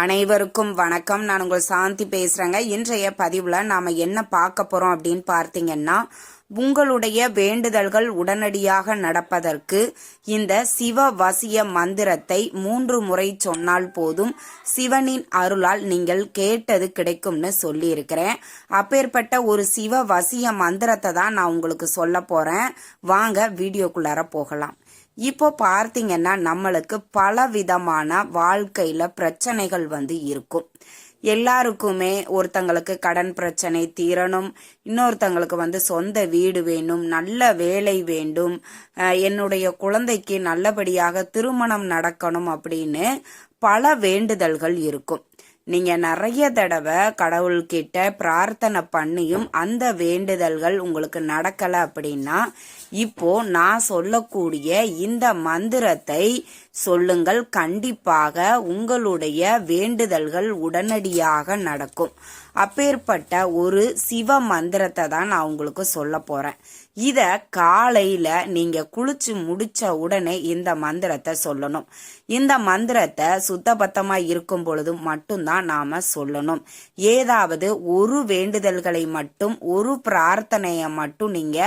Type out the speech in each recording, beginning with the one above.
அனைவருக்கும் வணக்கம். நான் உங்கள் சாந்தி பேசுறேங்க. இன்றைய பதிவுல நாம என்ன பார்க்க போறோம் அப்படின்னு பார்த்தீங்கன்னா உங்களுடைய வேண்டுதல்கள் உடனடியாக நடப்பதற்கு இந்த சிவ வசிய மந்திரத்தை மூன்று முறை சொன்னால் போதும். சிவனின் அருளால் நீங்கள் கேட்டது கிடைக்கும்னு சொல்லியிருக்கிறேன். அப்பேற்பட்ட ஒரு சிவ வசிய மந்திரத்தை தான் நான் உங்களுக்கு சொல்ல போறேன். வாங்க வீடியோக்குள்ளார போகலாம். இப்போ பார்த்தீங்கன்னா நம்மளுக்கு பல விதமான வாழ்க்கையில பிரச்சனைகள் வந்து இருக்கும். எல்லாருக்குமே ஒருத்தங்களுக்கு கடன் பிரச்சனை தீரணும் இன்னொருத்தங்களுக்கு வந்து சொந்த வீடு வேணும் நல்ல வேலை வேண்டும் என்னுடைய குழந்தைக்கு நல்லபடியாக திருமணம் நடக்கணும் அப்படின்னு பல வேண்டுதல்கள் இருக்கும். நீங்க நிறைய தடவை கடவுள்கிட்ட பிரார்த்தனை பண்ணியும் அந்த வேண்டுதல்கள் உங்களுக்கு நடக்கல அப்படின்னா இப்போ நான் சொல்லக்கூடிய இந்த மந்திரத்தை சொல்லுங்கள். கண்டிப்பாக உங்களுடைய வேண்டுதல்கள் உடனடியாக நடக்கும். அப்பேற்பட்ட ஒரு சிவ மந்திரத்தை தான் நான் உங்களுக்கு சொல்ல போறேன். இத காலையில நீங்க குளிச்சு முடிச்ச உடனே இந்த மந்திரத்தை சொல்லணும். இந்த மந்திரத்தை சுத்தபத்தமா இருக்கும் பொழுது மட்டும்தான் நாம சொல்லணும். ஏதாவது ஒரு வேண்டுதல்களை மட்டும் ஒரு பிரார்த்தனையை மட்டும் நீங்க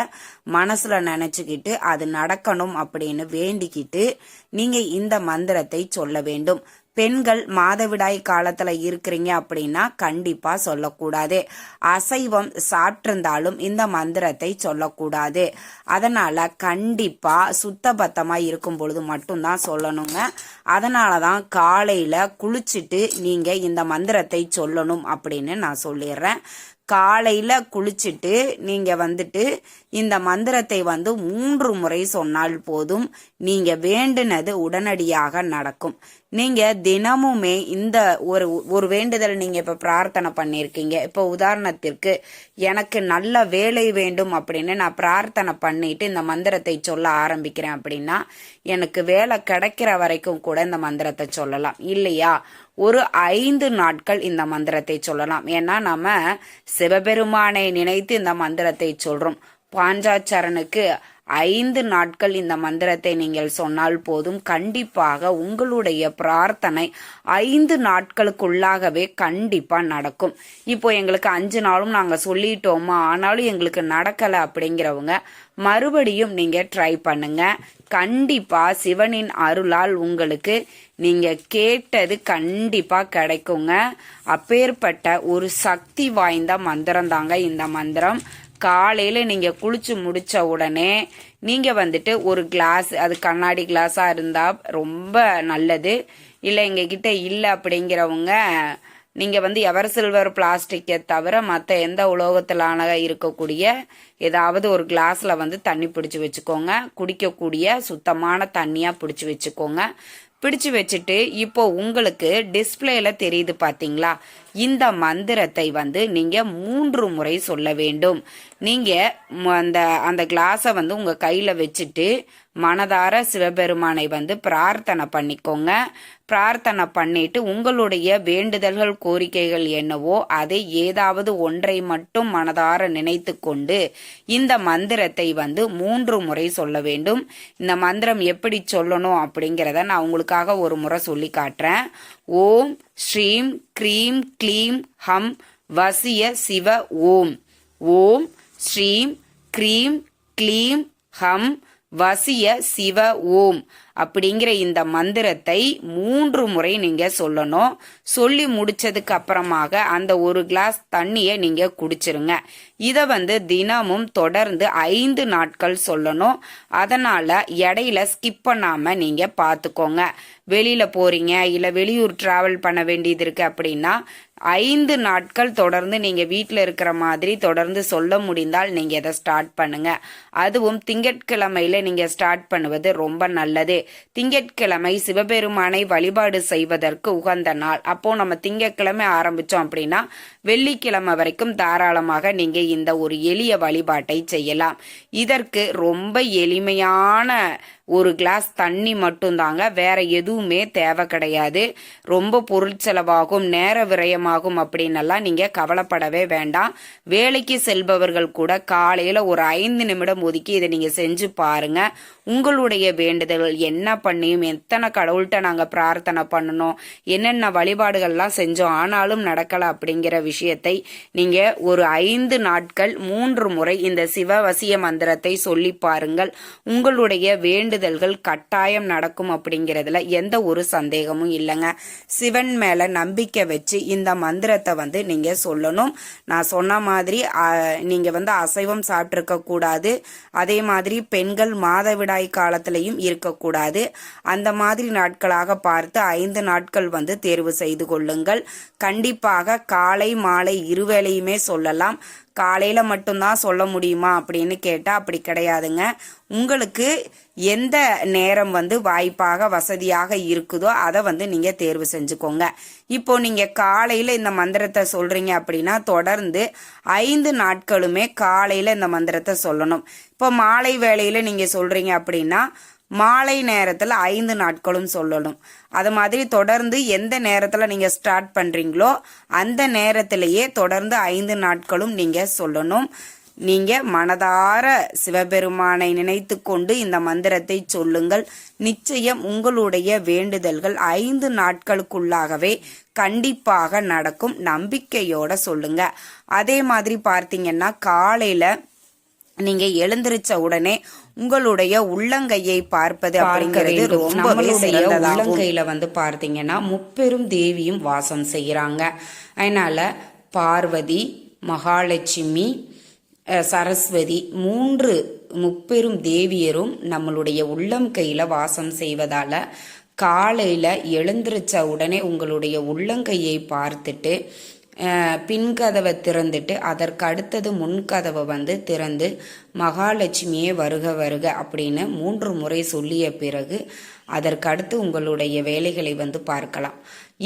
மனசுல நினைச்சுக்கிட்டு அது நடக்கணும் அப்படின்னு வேண்டிக்கிட்டு நீங்க இந்த மந்திரத்தை சொல்ல வேண்டும். பெண்கள் மாதவிடாய் காலத்துல இருக்கிறீங்க அப்படின்னா கண்டிப்பா சொல்லக்கூடாது. அசைவம் சாப்பிட்டிருந்தாலும் இந்த மந்திரத்தை சொல்லக்கூடாது. அதனால கண்டிப்பா சுத்தபத்தமா இருக்கும் பொழுது மட்டும்தான் சொல்லணுங்க. அதனாலதான் காலையில குளிச்சுட்டு நீங்க இந்த மந்திரத்தை சொல்லணும் அப்படின்னு நான் சொல்லிடுறேன். காலையில் குளிச்சுட்டு நீங்கள் வந்துட்டு இந்த மந்திரத்தை வந்து மூன்று முறை சொன்னால் போதும். நீங்க வேண்டுனது உடனடியாக நடக்கும். நீங்க தினமுமே இந்த ஒரு ஒரு வேண்டுதல் நீங்க இப்ப பிரார்த்தனை பண்ணிருக்கீங்க. இப்ப உதாரணத்திற்கு எனக்கு நல்ல வேலை வேண்டும் அப்படின்னு நான் பிரார்த்தனை பண்ணிட்டு இந்த மந்திரத்தை சொல்ல ஆரம்பிக்கிறேன் அப்படின்னா எனக்கு வேலை கிடைக்கிற வரைக்கும் கூட இந்த மந்திரத்தை சொல்லலாம். இல்லையா? ஒரு ஐந்து நாட்கள் இந்த மந்திரத்தை சொல்லலாம். ஏன்னா நம்ம சிவபெருமானை நினைத்து இந்த மந்திரத்தை சொல்றோம். பாஞ்சாச்சரனுக்கு ஐந்து நாட்கள் இந்த மந்திரத்தை நீங்கள் சொன்னால் போதும். கண்டிப்பாக உங்களுடைய பிரார்த்தனை ஐந்து நாட்களுக்குள்ளாகவே கண்டிப்பா நடக்கும். இப்போ எங்களுக்கு அஞ்சு நாளும் நாங்க சொல்லிட்டோமா? ஆனாலும் எங்களுக்கு நடக்கல அப்படிங்கிறவங்க மறுபடியும் நீங்க ட்ரை பண்ணுங்க. கண்டிப்பா சிவனின் அருளால் உங்களுக்கு நீங்க கேட்டது கண்டிப்பா கிடைக்குங்க. அப்பேற்பட்ட ஒரு சக்தி வாய்ந்த மந்திரம் தாங்க இந்த மந்திரம். காலையில் நீங்கள் குளிச்சு முடிச்ச உடனே நீங்கள் வந்துட்டு ஒரு கிளாஸ் அது கண்ணாடி கிளாஸாக இருந்தால் ரொம்ப நல்லது. இல்லை எங்க இல்லை அப்படிங்கிறவங்க நீங்கள் வந்து எவர் சில்வர் பிளாஸ்டிக்கை தவிர மற்ற எந்த உலோகத்திலான இருக்கக்கூடிய ஏதாவது ஒரு கிளாஸில் வந்து தண்ணி பிடிச்சி வச்சுக்கோங்க. குடிக்கக்கூடிய சுத்தமான தண்ணியாக பிடிச்சி வச்சுக்கோங்க. பிடிச்சு வச்சுட்டு இப்போ உங்களுக்கு டிஸ்பிளேல தெரியுது பாத்தீங்களா? இந்த மந்திரத்தை வந்து நீங்க மூன்று முறை சொல்ல வேண்டும். நீங்க அந்த அந்த கிளாஸை வந்து உங்க கையில வச்சுட்டு மனதார சிவபெருமானை வந்து பிரார்த்தனை பண்ணிக்கோங்க. பிரார்த்தனை பண்ணிட்டு உங்களுடைய வேண்டுதல்கள் கோரிக்கைகள் என்னவோ அதை ஏதாவது ஒன்றை மட்டும் மனதார நினைத்து கொண்டு இந்த மந்திரத்தை வந்து மூன்று முறை சொல்ல வேண்டும். இந்த மந்திரம் எப்படி சொல்லணும் அப்படிங்கிறத நான் உங்களுக்கு உங்களுக்காக ஒரு முறை சொல்லி காட்டுறேன். ஓம் ஸ்ரீம் க்ரீம் க்ளீம் ஹம் வசிய சிவ ஓம். ஓம் ஸ்ரீம் க்ரீம் க்ளீம் ஹம் வசிய சிவ ஓம் அப்படிங்கிற இந்த மந்திரத்தை மூன்று முறை நீங்க சொல்லணும். சொல்லி முடிச்சதுக்கு அப்புறமாக அந்த ஒரு கிளாஸ் தண்ணியை நீங்க குடிச்சிருங்க. இதை வந்து தினமும் தொடர்ந்து ஐந்து நாட்கள் சொல்லணும். அதனால இடையில ஸ்கிப் பண்ணாம நீங்க பாத்துக்கோங்க. வெளியில போறீங்க இல்ல வெளியூர் டிராவல் பண்ண வேண்டியது இருக்கு அப்படின்னா ஐந்து நாட்கள் தொடர்ந்து நீங்க வீட்டில் இருக்கிற மாதிரி தொடர்ந்து சொல்ல முடிந்தால் நீங்க இதை ஸ்டார்ட் பண்ணுங்க. அதுவும் திங்கட்கிழமையில நீங்க ஸ்டார்ட் பண்ணுவது ரொம்ப நல்லது. திங்கட்கிழமை சிவபெருமானை வழிபாடு செய்வதற்கு உகந்த நாள். அப்போ நம்ம திங்கட்கிழமை ஆரம்பிச்சோம் அப்படின்னா வெள்ளிக்கிழமை வரைக்கும் தாராளமாக நீங்க இந்த ஒரு எளிய வழிபாட்டை செய்யலாம். இதற்கு ரொம்ப எளிமையான ஒரு கிளாஸ் தண்ணி மட்டும்தாங்க வேற எதுவுமே தேவை கிடையாது. ரொம்ப பொருள் செலவாகும் நேர விரயமாகும் அப்படின்னெல்லாம் நீங்க கவலைப்படவே வேண்டாம். வேலைக்கு செல்பவர்கள் கூட காலையில ஒரு ஐந்து நிமிடம் ஒதுக்கி இதை நீங்க செஞ்சு பாருங்க. உங்களுடைய வேண்டுதல்கள் என்ன பண்ணியும் எத்தனை கடவுள்கிட்ட நாங்கள் பிரார்த்தனை பண்ணணும் என்னென்ன வழிபாடுகள்லாம் செஞ்சோம் ஆனாலும் நடக்கலை அப்படிங்கிற விஷயத்தை நீங்கள் ஒரு ஐந்து நாட்கள் மூன்று முறை இந்த சிவவசிய மந்திரத்தை சொல்லி பாருங்கள். உங்களுடைய வேண்டுதல்கள் கட்டாயம் நடக்கும் அப்படிங்கிறதுல எந்த ஒரு சந்தேகமும் இல்லைங்க. சிவன் மேல நம்பிக்கை வச்சு இந்த மந்திரத்தை வந்து நீங்க சொல்லணும். நான் சொன்ன மாதிரி நீங்கள் நீங்க வந்து அசைவம் சாப்பிட்டிருக்க கூடாது அதே மாதிரி பெண்கள் மாதவிடாய் காலத்திலையும் இருக்கக்கூடாது. அந்த மாதிரி நாட்களாக பார்த்து ஐந்து நாட்கள் வந்து தேர்வு செய்து கொள்ளுங்கள். கண்டிப்பாக காலை மாலை இருவேளையுமே சொல்லலாம். காலையில் மட்டும்தான் சொல்ல முடியுமா அப்படின்னு கேட்டால் அப்படி கிடையாதுங்க. உங்களுக்கு எந்த நேரம் வந்து வாய்ப்பாக வசதியாக இருக்குதோ அதை வந்து நீங்கள் தேர்வு செஞ்சுக்கோங்க. இப்போ நீங்கள் காலையில் இந்த மந்திரத்தை சொல்கிறீங்க அப்படின்னா தொடர்ந்து ஐந்து நாட்களுமே காலையில் இந்த மந்திரத்தை சொல்லணும். இப்போ மாலை வேளையில் நீங்கள் சொல்கிறீங்க அப்படின்னா மாலை நேரத்தில் ஐந்து நாட்களும் சொல்லணும். அது மாதிரி தொடர்ந்து எந்த நேரத்தில் நீங்கள் ஸ்டார்ட் பண்ணுறீங்களோ அந்த நேரத்திலேயே தொடர்ந்து ஐந்து நாட்களும் நீங்கள் சொல்லணும். நீங்க மனதார சிவபெருமானை நினைத்து கொண்டு இந்த மந்திரத்தை சொல்லுங்கள். நிச்சயம் உங்களுடைய வேண்டுதல்கள் ஐந்து நாட்களுக்குள்ளாகவே கண்டிப்பாக நடக்கும். நம்பிக்கையோட சொல்லுங்க. அதே மாதிரி பார்த்தீங்கன்னா காலையில நீங்க எழுந்திருச்ச உடனே உங்களுடைய உள்ளங்கையை பார்ப்பது அப்படிங்கிறது ரொம்பவே உள்ளங்கையில வந்து பார்த்தீங்கன்னா முப்பெரும் தேவியும் வாசம் செய்யறாங்க அதனால பார்வதி மகாலட்சுமி சரஸ்வதி மூன்று முப்பெரும் தேவியரும் நம்மளுடைய உள்ளம் கையில வாசம் செய்வதால காலையில எழுந்திருச்ச உடனே உங்களுடைய உள்ளங்கையை பார்த்துட்டு பின்கதவை திறந்துட்டு அதற்கு அடுத்தது முன்கதவை வந்து திறந்து மகாலட்சுமியே வருக வருக அப்படின்னு மூன்று முறை சொல்லிய பிறகு அதற்கடுத்து உங்களுடைய வேலைகளை வந்து பார்க்கலாம்.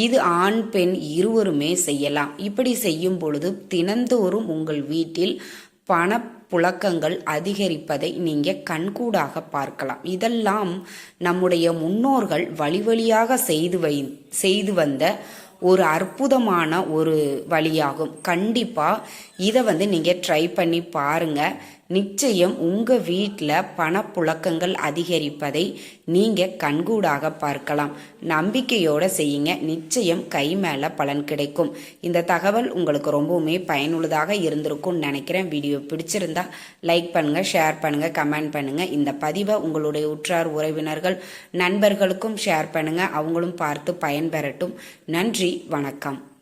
இது ஆண் பெண் இருவருமே செய்யலாம். இப்படி செய்யும் பொழுது தினந்தோறும் உங்கள் வீட்டில் பணப்புழக்கங்கள் அதிகரிப்பதை நீங்கள் கண்கூடாக பார்க்கலாம். இதெல்லாம் நம்முடைய முன்னோர்கள் வழி வழியாக செய்து வை செய்து வந்த ஒரு அற்புதமான ஒரு வழியாகும். கண்டிப்பாக இதை வந்து நீங்கள் ட்ரை பண்ணி பாருங்க. நிச்சயம் உங்க வீட்டில் பணப்புழக்கங்கள் அதிகரிப்பதை நீங்க கண்கூடாக பார்க்கலாம். நம்பிக்கையோட செய்யுங்க. நிச்சயம் கை மேல பலன் கிடைக்கும். இந்த தகவல் உங்களுக்கு ரொம்பவுமே பயனுள்ளதாக இருந்திருக்கும்னு நினைக்கிறேன். வீடியோ பிடிச்சிருந்தா லைக் பண்ணுங்க ஷேர் பண்ணுங்க கமெண்ட் பண்ணுங்க. இந்த பதிவை உங்களுடைய உற்றார் உறவினர்கள் நண்பர்களுக்கும் ஷேர் பண்ணுங்க. அவங்களும் பார்த்து பயன்பெறட்டும். நன்றி வணக்கம்.